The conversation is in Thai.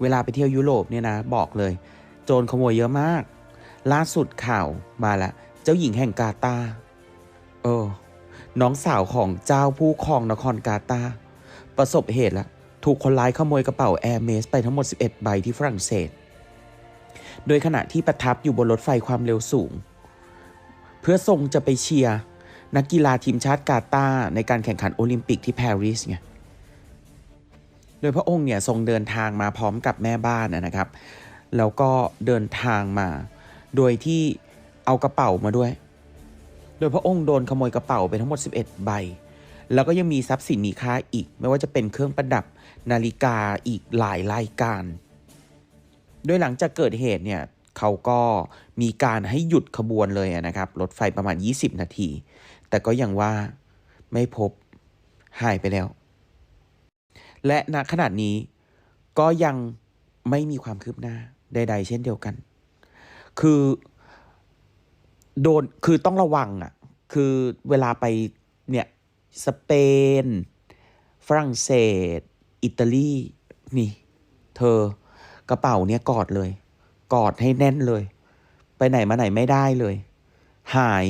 เวลาไปเที่ยวยุโรปเนี่ยนะบอกเลย โจรขโมยเยอะมาก ล่าสุดข่าวมาล้วเจ้าหญิงแห่งกาตาเออ น้องสาวของเจ้าผู้ครองนครกาตาประสบเหตุล้วถูกคนร้ายขโมยกระเป๋าแอร์เมสไปทั้งหมด 11 ใบที่ฝรั่งเศส โดยขณะที่ประทับอยู่บนรถไฟความเร็วสูง เพื่อทรงจะไปเชียร์นักกีฬาทีมชาติกาตาร์ในการแข่งขันโอลิมปิกที่ปารีสไง โดยพระองค์เนี่ยทรงเดินทางมาพร้อมกับแม่บ้านนะนะครับ แล้วก็เดินทางมา โดยที่เอากระเป๋ามาด้วย โดยพระองค์โดนขโมยกระเป๋าไปทั้งหมด 11 ใบ แล้วก็ยังมีทรัพย์สินมีค่าอีก ไม่ว่าจะเป็นเครื่องประดับนาฬิกาอีกหลายรายการ โดยหลังจากเกิดเหตุเนี่ยเขาก็มีการให้หยุดขบวนเลยนะครับรถไฟประมาณ 20 นาที แต่ก็ยังว่าไม่พบหายไปแล้ว และณขณะนี้ก็ยังไม่มีความคืบหน้าใด ๆ เช่นเดียวกัน คือโดนคือต้องระวังอะ่ะ คือเวลาไปเนี่ยสเปน ฝรั่งเศส อิตาลีนี่เธอกระเป๋าเนี่ยกอดเลย กอดให้แน่นเลย ไปไหนมาไหนไม่ได้เลย หาย